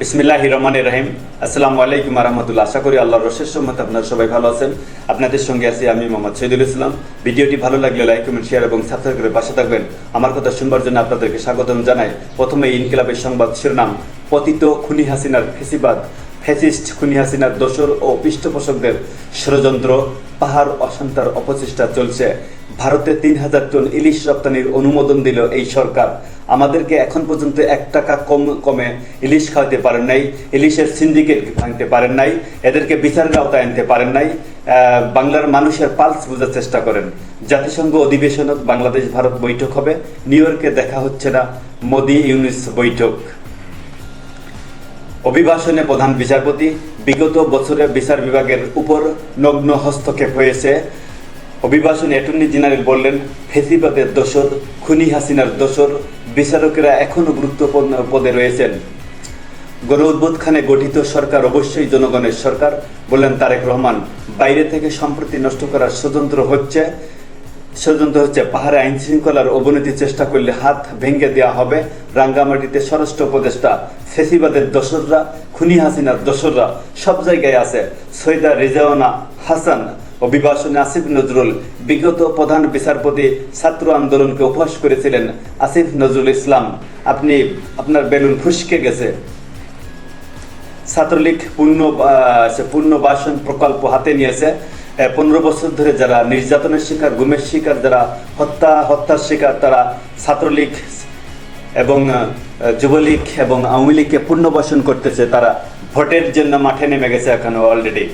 বিসমিল্লাহ রহমান রাহিম। আসসালামু আলাইকুম রহমতুল্লাহ। আশা করি আল্লাহ রশের সম্মত আপনারা সবাই ভালো আছেন। আপনাদের সঙ্গে আছি আমি মোহাম্মদ শহীদুল ইসলাম। ভিডিওটি ভালো লাগলে লাইক, কমেন্ট, শেয়ার এবং সাবস্ক্রাইব করে পাশে থাকবেন। আমার কথা শুনবার জন্য আপনাদেরকে স্বাগতম জানাই। প্রথমে ইনকিলাবের সংবাদ শিরোনাম, পতিত খুনি হাসিনার ফেসিবাদ। ফ্যাসিস্ট খুনি হাসিনার দোসর ও পৃষ্ঠপোষকদের ষড়যন্ত্র, পাহাড় অশান্তার অপচেষ্টা চলছে। ভারতে তিন হাজার টন ইলিশ রপ্তানির অনুমোদন দিল এই সরকার। আমাদেরকে এখন পর্যন্ত এক টাকা কম কমে ইলিশ খাওয়াতে পারেন নাই, ইলিশের সিন্ডিকেট ভাঙতে পারেন নাই, এদেরকে বিচারের আওতায় আনতে পারেন নাই বাংলার মানুষের পালস বোঝার চেষ্টা করেন। জাতিসংঘ অধিবেশনত বাংলাদেশ ভারত বৈঠক হবে, নিউ ইয়র্কে দেখা হচ্ছে না মোদি ইউনিস বৈঠক। অভিভাষণে প্রধান বিচারপতি, বিগত বছরে বিচার বিভাগের উপর নগ্ন হস্তক্ষেপ হয়েছে। অভিবাসন অ্যাটর্নি জেনারেল বললেন, ফেসিবাদের দোসর খুনি হাসিনার দোসর বিচারকেরা এখনও গুরুত্বপূর্ণ পদে রয়েছেন। গণ উদ্বোধখানে গঠিত সরকার অবশ্যই জনগণের সরকার, বললেন তারেক রহমান। বাইরে থেকে সম্প্রতি নষ্ট করার স্বতন্ত্র হচ্ছে ষড়যন্ত্র হচ্ছে পাহাড়ে আইন শৃঙ্খলার অবনতির চেষ্টা করলে হাত ভেঙে দেওয়া হবে। রাঙ্গামাটিতে স্বরাষ্ট্র উপদেষ্টা ফেসিবাদের দোসররা, খুনি হাসিনার দোসররা সব জায়গায় আছে। সৈয়দা রেজাওয়ানা হাসান অভিভাষণে আসিফ নজরুল বিগত প্রধান বিচারপতি ছাত্র আন্দোলনকে উপহাস করেছিলেন আসিফ নজরুল ইসলাম। আপনি আপনার বেলুন ফুসকে গেছে। ছাত্রলীগ পূর্ণ সে পুনর্বাসন প্রকল্প হাতে নিয়েছে। পনেরো বছর ধরে যারা নির্যাতনের শিকার, গুমের শিকার, যারা হত্যা, হত্যার শিকার, তারা ছাত্রলীগ এবং যুবলীগ এবং আওয়ামী লীগকে পুনর্বাসন করতেছে, তারা ভোটের জন্য মাঠে নেমে গেছে এখনও অলরেডি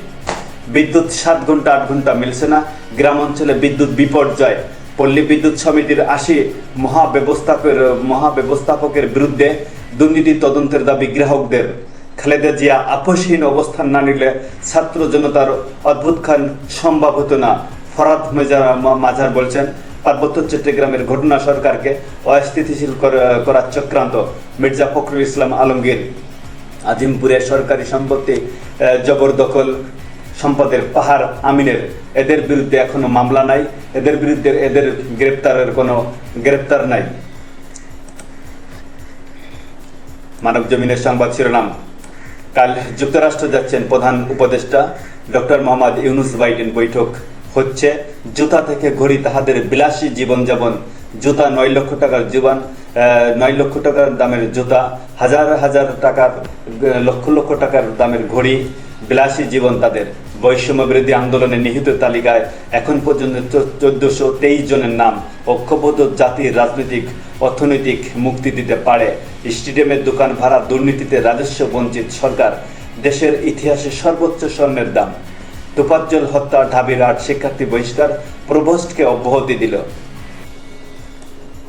বিদ্যুৎ সাত ঘণ্টা, আট ঘণ্টা মিলছে না। গ্রাম অঞ্চলে বিদ্যুৎ বিপর্যয়। পল্লী বিদ্যুৎ সমিতির আশি মহাব্যবস্থাপকের মহাব্যবস্থাপকের বিরুদ্ধে দুর্নীতি তদন্তের দাবি গ্রাহকদের। খালেদা জিয়া আপসহীন অবস্থান না নিলে ছাত্র জনতার অদ্ভুত খান সম্ভব হতো না। ফরাদ মাজার বলছেন, পার্বত্য চট্টগ্রামের ঘটনা সরকারকে অস্থিতিশীল করার চক্রান্ত, মির্জা ফখরুল ইসলাম আলমগীর। আজিমপুরের সরকারি সম্পত্তি জবরদখল, সম্পদের পাহাড় আমিনের। এদের বিরুদ্ধে এখনও মামলা নাই, এদের বিরুদ্ধে এদের গ্রেপ্তারের কোনো গ্রেপ্তার নাই। মানব জমিনের সংবাদ শিরোনাম। কাল যুক্তরাষ্ট্র যাচ্ছেন প্রধান উপদেষ্টা ডক্টর মোহাম্মদ ইউনুস বাইডেন বৈঠক হচ্ছে। জুতা থেকে ঘড়ি তাহাদের বিলাসী জীবনযাপন। জুতা নয় লক্ষ টাকার জীবন নয় লক্ষ টাকার দামের জুতা, হাজার হাজার টাকার লক্ষ লক্ষ টাকার দামের ঘড়ি, বিলাসী জীবন তাদের। বৈষম্য বিরোধী আন্দোলনে নিহিত তালিকায় এখন পর্যন্ত চোদ্দশো তেইশ জনের নাম ঐক্যবদ্ধ জাতির রাজনৈতিক, অর্থনৈতিক মুক্তি দিতে পারে। স্টেডিয়ামের দোকান ভাড়া দুর্নীতিতে রাজস্ব বঞ্চিত সরকার, দেশের ইতিহাসে সর্বোচ্চ স্বর্ণের দাম। তোপাজ্জল হত্যা ঢাবির আট শিক্ষার্থী বহিষ্কার, প্রভোস্টকে অব্যাহতি দিল।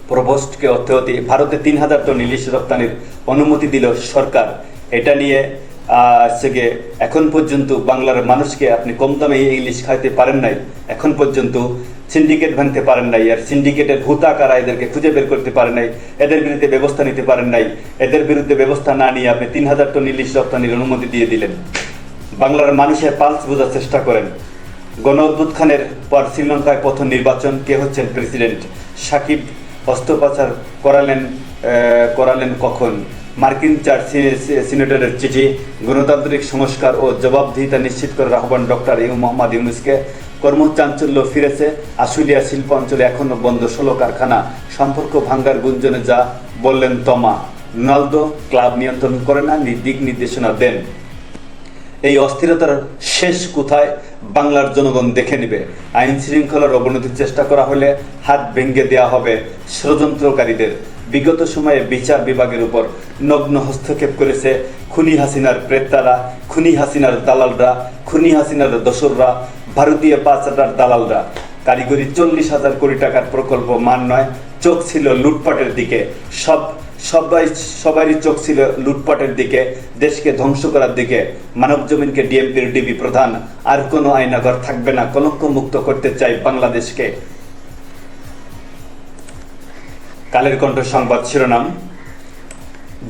প্রভোস্টকে অব্যাহতি, ভারতে তিন হাজার টন ইলিশ রপ্তানির অনুমতি দিল সরকার। এটা নিয়ে গিয়ে এখন পর্যন্ত বাংলার মানুষকে আপনি কম দামে ইলিশ খাইতে পারেন নাই, এখন পর্যন্ত সিন্ডিকেট ভাঙতে পারেন নাই, আর সিন্ডিকেটের হুতা কারা এদেরকে খুঁজে বের করতে পারেন নাই, এদের বিরুদ্ধে ব্যবস্থা নিতে পারেন নাই, এদের বিরুদ্ধে ব্যবস্থা না নিয়ে আপনি তিন হাজার টন ইলিশ রপ্তানির অনুমতি দিয়ে দিলেন। বাংলার মানুষের পালস বোঝার চেষ্টা করেন। গণ খানের পর শ্রীলঙ্কায় প্রথম নির্বাচন কে হচ্ছেন প্রেসিডেন্ট? সাকিব অস্ত্রোপচার করালেন করালেন কখন? মার্কিন চার সি- সি- সিনেটরের চিঠি, গণতান্ত্রিক সংস্কার ও জবাবদিহিতা নিশ্চিত করার আহ্বান ডক্টর ইউ মোহাম্মদ ইউনুসকে। কর্মচাঞ্চল্য ফিরেছে, আশুলিয়া শিল্প অঞ্চলে এখনও বন্ধ ষোলো কারখানা, সম্পর্ক ভাঙ্গার গুঞ্জনে যা বললেন তমা। রোনালদো ক্লাব নিয়ন্ত্রণ করে না, নি- দিক নির্দেশনা দেন। এই অস্থিরতার শেষ কোথায়, বাংলার জনগণ দেখে নেবে। আইন শৃঙ্খলার অবনতির চেষ্টা করা হলে হাত ভেঙে দেওয়া হবে ষড়যন্ত্রকারীদের। বিগত সময়ে বিচার বিভাগের উপর নগ্ন হস্তক্ষেপ করেছে খুনি হাসিনার প্রেতারা খুনি হাসিনার দালালরা, খুনি হাসিনার দোসররা, ভারতীয় পাঁচ হাজার দালালরা। কারিগরি চল্লিশ হাজার কোটি টাকার প্রকল্প মান নয়, চোখ ছিল লুটপাটের দিকে। সব, সবাই, সবারই চোখ ছিল লুটপাটের দিকে, দেশকে ধ্বংস করার দিকে। মানব জমিনকে ডিএমপির ডিবি প্রধান, আর কোনো আইনাগর থাকবে না কলঙ্ক মুক্ত করতে চাই বাংলাদেশকে। কালের কণ্ঠ সংবাদ শিরোনাম।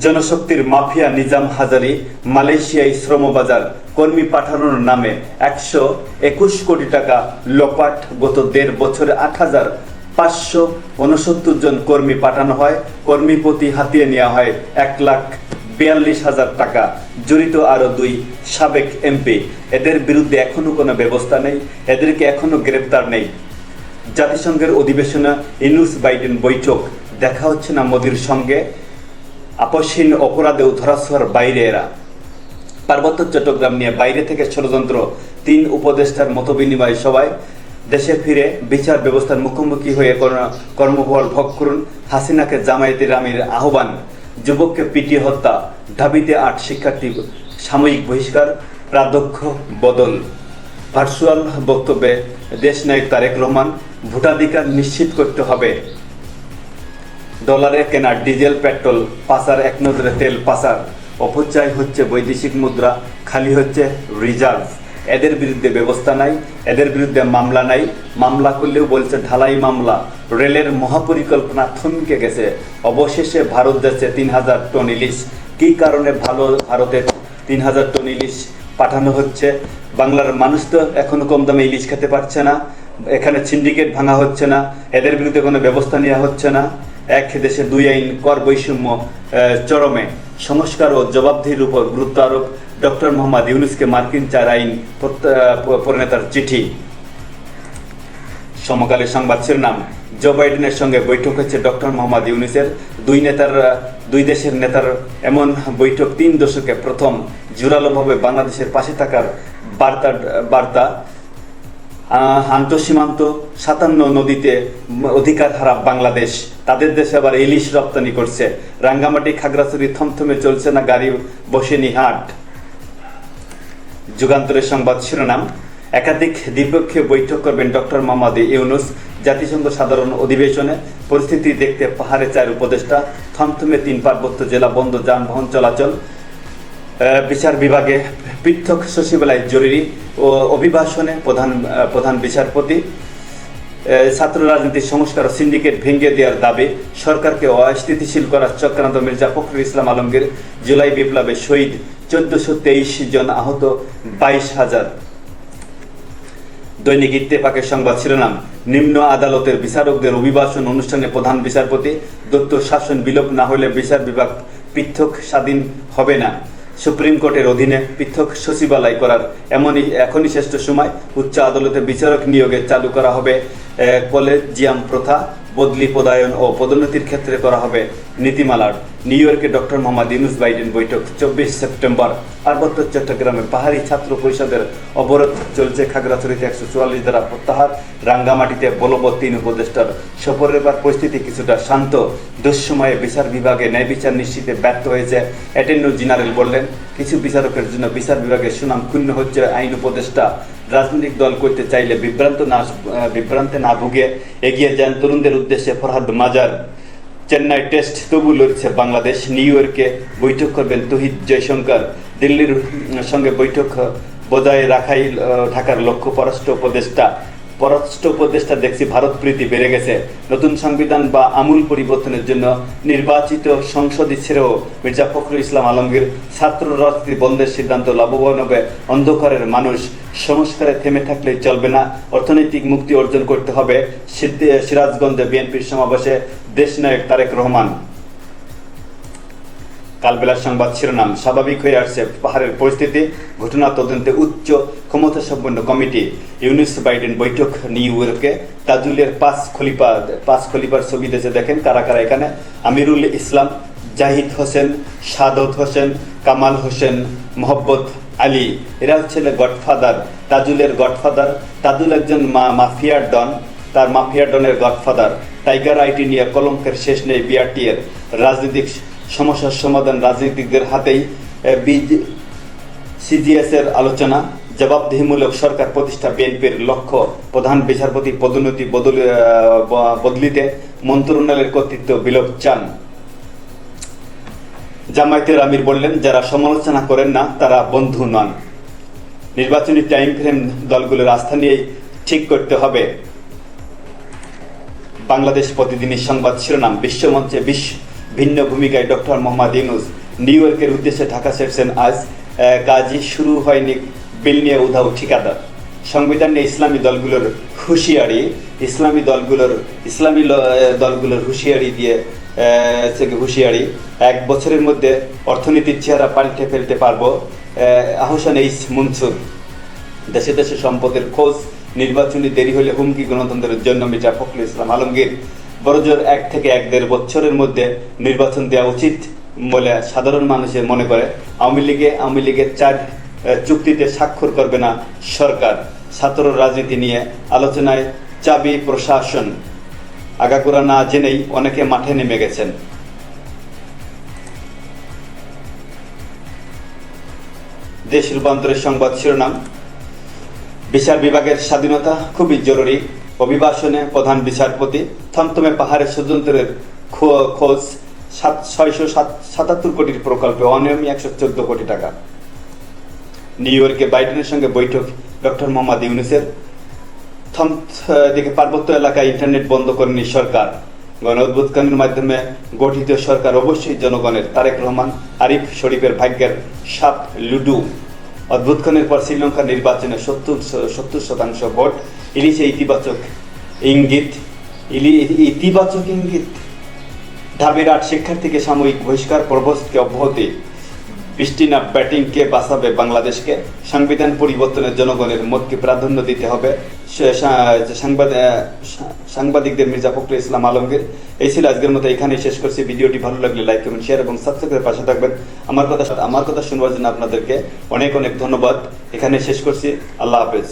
জনশক্তির মাফিয়া নিজাম হাজারি, মালয়েশিয়ায় শ্রমবাজার কর্মী পাঠানোর নামে একশো একুশ কোটি টাকা লোপাট। গত দেড় বছরে আট হাজার পাঁচশো উনসত্তর জন কর্মী পাঠানো হয়। কর্মী প্রতি হাতিয়ে নেওয়া হয় এক লাখ বিয়াল্লিশ হাজার টাকা। জড়িত আরও দুই সাবেক এমপি। এদের বিরুদ্ধে এখনও কোনো ব্যবস্থা নেই। এদেরকে এখনও গ্রেপ্তার নেই। জাতিসংঘের অধিবেশনে ইনুস বাইডেন বৈঠক। দেখা হচ্ছে না মোদির সঙ্গে। আপসহীন অপরাধে ধরাছোঁয়ার বাইরে এরা। পার্বত্য চট্টগ্রাম নিয়ে বাইরে থেকে ষড়যন্ত্র, তিন উপদেষ্টার মতবিনিময় সবাই দেশে ফিরে বিচার ব্যবস্থার মুখোমুখি হয়ে কর্ম- কর্মফল ভোগ করুন হাসিনাকে জামায়াতের আমির আহ্বান। যুবককে পিটিয়ে হত্যা, ঢাবিতে আট শিক্ষার্থী সাময়িক বহিষ্কার, প্রাধ্যক্ষ বদল। ভার্চুয়াল বক্তব্যে দেশনায়ক তারেক রহমান, ভোটাধিকার নিশ্চিত করতে হবে। ডলারে কেনা ডিজেল, পেট্রোল, পাচার, এক নজরে তেল পাচার। অপচয় হচ্ছে বৈদেশিক মুদ্রা, খালি হচ্ছে রিজার্ভ। এদের বিরুদ্ধে ব্যবস্থা নাই, এদের বিরুদ্ধে মামলা নাই। মামলা করলেও বলছে ঢালাই মামলা। রেলের মহাপরিকল্পনা থমকে গেছে। অবশেষে ভারত যাচ্ছে তিন হাজার টন ইলিশ। কী কারণে ভালো ভারতে তিন হাজার টন ইলিশ পাঠানো হচ্ছে? বাংলার মানুষ তো এখনও কম দামে ইলিশ খেতে পারছে না। এখানে সিন্ডিকেট ভাঙা হচ্ছে না। এদের বিরুদ্ধে কোনো ব্যবস্থা নেওয়া হচ্ছে না। এক দেশে দুই আইন কর বৈষম্য চরমে সংস্কার ও জবাবদিহির উপর গুরুত্ব আরোপ ডক্টর মোহাম্মদ ইউনুসকে মার্কিন চার আইন প্রণেতার চিঠি। সমকালীন সংবাদ শিরোনাম, জো বাইডেনের সঙ্গে বৈঠক হচ্ছে ডক্টর মোহাম্মদ ইউনুসের দুই নেতার, দুই দেশের নেতার। এমন বৈঠক তিন দশকে প্রথম জোরালোভাবে বাংলাদেশের পাশে থাকার বার্তা বার্তা আন্তঃসীমান্ত সাতান্ন নদীতে অধিকার হারা বাংলাদেশ। তাদের দেশে আবার ইলিশ রপ্তানি করছে। রাঙ্গামাটি, খাগড়াছড়ি থমথমে চলছে না গাড়ি বসেনি হাট। যুগান্তরের সংবাদ শিরোনাম, একাধিক দ্বিপক্ষীয় বৈঠক করবেন ডক্টর মোহাম্মদ ইউনুস। জাতিসংঘ সাধারণ অধিবেশনে পরিস্থিতি দেখতে পাহাড়ে চার উপদেষ্টা, থমথমে তিন পার্বত্য জেলা বন্ধ যানবাহন চলাচল। বিচার বিভাগে পৃথক সচিবালয় জরুরি ও অভিভাষণে প্রধান প্রধান বিচারপতি। ছাত্র রাজনীতির সংস্কার সিন্ডিকেট ভেঙে দেওয়ার দাবি সরকারকে অস্থিতিশীল করার চক্রান্ত মির্জা ফখরুল ইসলাম আলমগীর জুলাই বিপ্লবে শহীদ চোদ্দশো তেইশ জন আহত বাইশ হাজার। দৈনিক ইত্তেফাকের সংবাদ শিরোনাম, নিম্ন আদালতের বিচারকদের অভিবাসন অনুষ্ঠানে প্রধান বিচারপতি, দত্ত শাসন বিলোপ না হলে বিচার বিভাগ পৃথক স্বাধীন হবে না। সুপ্রিম কোর্টের অধীনে পৃথক সচিবালয় করার এমনই এখনই শ্রেষ্ঠ সময়, উচ্চ আদালতে বিচারক নিয়োগে চালু করা হবে। কলেজিয়াম প্রথা, বদলি পদায়ন ও পদোন্নতির ক্ষেত্রে করা হবে নীতিমালার। নিউ ইয়র্কে ডক্টর মোহাম্মদ ইউনুস বাইডেন বৈঠক, চব্বিশ সেপ্টেম্বর। পার্বত্য চট্টগ্রামে পাহাড়ি ছাত্র পরিষদের অবরোধ চলছে খাগড়াছড়িতে একশো চুয়াল্লিশ দ্বারা প্রত্যাহার। রাঙ্গামাটিতে বলবৎ তিন উপদেষ্টার সফরের পর পরিস্থিতি কিছুটা শান্ত। দুঃসময়ে বিচার বিভাগে ন্যায় বিচার নিশ্চিতে ব্যর্থ হয়েছে অ্যাটেন্ডু জেনারেল বললেন, কিছু বিচারকের জন্য বিচার বিভাগের সুনাম ক্ষুণ্ণ হচ্ছে আইন উপদেষ্টা। রাজনৈতিক দল করতে চাইলে বিভ্রান্ত না বিভ্রান্তে না ভুগে এগিয়ে যান তরুণদের উদ্দেশ্যে ফরহাদ মাজার। চেন্নাই টেস্ট তবু লড়ছে বাংলাদেশ। নিউ ইয়র্কে বৈঠক করবেন তহিদ জয়শঙ্কর। দিল্লির সঙ্গে বৈঠক বজায় রাখাই ঢাকার লক্ষ্য পররাষ্ট্র উপদেষ্টা পররাষ্ট্র উপদেষ্টা দেখছি ভারত প্রীতি বেড়ে গেছে। নতুন সংবিধান বা আমূল পরিবর্তনের জন্য নির্বাচিত সংসদই ছেড়েও মির্জা ফখরুল ইসলাম আলমগীর ছাত্র রাজনীতি বন্ধের সিদ্ধান্ত লাভবান হবে। অন্ধকারের মানুষ সংস্কারে থেমে থাকলে চলবে না। অর্থনৈতিক মুক্তি অর্জন করতে হবে। সিরাজগঞ্জে বিএনপির সমাবেশে দেশনায়ক তারেক রহমান। কালবেলার সংবাদ শিরোনাম, স্বাভাবিক হয়ে আসছে পাহাড়ের পরিস্থিতি, ঘটনা তদন্তে উচ্চ ক্ষমতা সম্পন্ন কমিটি, ইউনিস বাইডেন বৈঠক নিউ ইয়র্কে তাজুলের পাঁচ খলিফা, পাঁচ খলিফার ছবি দেশে দেখেন কারা কারা এখানে। আমিরুল ইসলাম, জাহিদ হোসেন, সাদত হোসেন, কামাল হোসেন মোহব্বত আলী। এরা হচ্ছে গডফাদার, তাজুলের গডফাদার। তাজুল একজন মা, মাফিয়ার ডন তার মাফিয়া ডনের গডফাদার। টাইগার আইটি নিয়ে কলঙ্কের শেষ নেই বিআরটি এর রাজনৈতিক সমস্যার সমাধান রাজনীতিকদের হাতেই সিজিএস এর আলোচনা, জবাবদিহিমূলক সরকার প্রতিষ্ঠা বিএনপির লক্ষ্য, প্রধান বিচারপতি পদোন্নতি বদল বদলিতে মন্ত্রণালয়ের কর্তৃত্ব বিলোপ চান। জামায়াতের আমির বললেন, যারা সমালোচনা করেন না, তারা বন্ধু নন। নির্বাচনী টাইম ফ্রেম দলগুলোর আস্থা নিয়ে ঠিক করতে হবে। বাংলাদেশ প্রতিদিনের সংবাদ শিরোনাম, বিশ্বমঞ্চে বিশ্ব ভিন্ন ভূমিকায় ডক্টর মোহাম্মদ ইউনুস নিউ ইয়র্কের উদ্দেশ্যে ঢাকা ছেড়েছেন আজ কাজই শুরু হয়নি বিল নিয়ে উধাও ঠিকাদার। সংবিধান নিয়ে ইসলামী দলগুলোর হুঁশিয়ারি, ইসলামী দলগুলোর ইসলামী দলগুলোর হুঁশিয়ারি দিয়ে হচ্ছে কি হুঁশিয়ারি? এক বছরের মধ্যে অর্থনীতির চেহারা পাল্টে ফেলতে পারব আহসান এইস মনসুর। দেশে দেশে সম্পদের খোঁজ, নির্বাচনী দেরি হলে হুমকি গণতন্ত্রের জন্য মির্জা ফখরুল ইসলাম আলমগীর। বড়জোর এক থেকে এক দেড় বছরের মধ্যে নির্বাচন দেওয়া উচিত বলে সাধারণ মানুষের মনে করে। আওয়ামী লীগে আওয়ামী লীগের চার চুক্তিতে স্বাক্ষর করবে না সরকার। ছাত্র রাজনীতি নিয়ে আলোচনায় চাবি প্রশাসন। আগাগোড়া না জেনেই অনেকে মাঠে নেমে গেছেন। দেশ রূপান্তরের সংবাদ শিরোনাম। বিচার বিভাগের স্বাধীনতা খুবই জরুরি। অভিবাসনে প্রধান বিচারপতি থমথমে পাহাড়ের স্বতন্ত্রের খোঁজ, সাত, ছয়শো সাতাত্তর কোটির প্রকল্পে অনিয়মী একশো চোদ্দ কোটি টাকা। নিউ ইয়র্কে বাইডেনের সঙ্গে বৈঠক, ডক্টর মোহাম্মদ ইউনুসের। থম দিকে পার্বত্য এলাকায় ইন্টারনেট বন্ধ করেনি সরকার। গণ অভ্যুত্থানের মাধ্যমে গঠিত সরকার অবশ্যই জনগণের তারেক রহমান, আরিফ শরীফের ভাগ্যের সাত লুডু। অদ্ভুতক্ষণের পর শ্রীলঙ্কার নির্বাচনে সত্তর সত্তর শতাংশ ভোট ইলিশে ইতিবাচক ইঙ্গিত ইতিবাচক ইঙ্গিত ঢাবির আট শিক্ষার্থীকে সাময়িক বহিষ্কার প্রভোস্টকে অব্যাহতি বৃষ্টি ব্যাটিংকে বাঁচাবে বাংলাদেশকে সংবিধান পরিবর্তনের জনগণের মতকে প্রাধান্য দিতে হবে সাংবাদিকদের মির্জা ফখরুল ইসলাম আলমগীর এই ছিল আজকের মতো, এখানেই শেষ করছি। ভিডিওটি ভালো লাগলে লাইক করুন শেয়ার এবং সাবস্ক্রাইবের পাশে থাকবেন। আমার কথা আমার কথা শুনবার জন্য আপনাদেরকে অনেক অনেক ধন্যবাদ। এখানে শেষ করছি। আল্লাহ হাফেজ।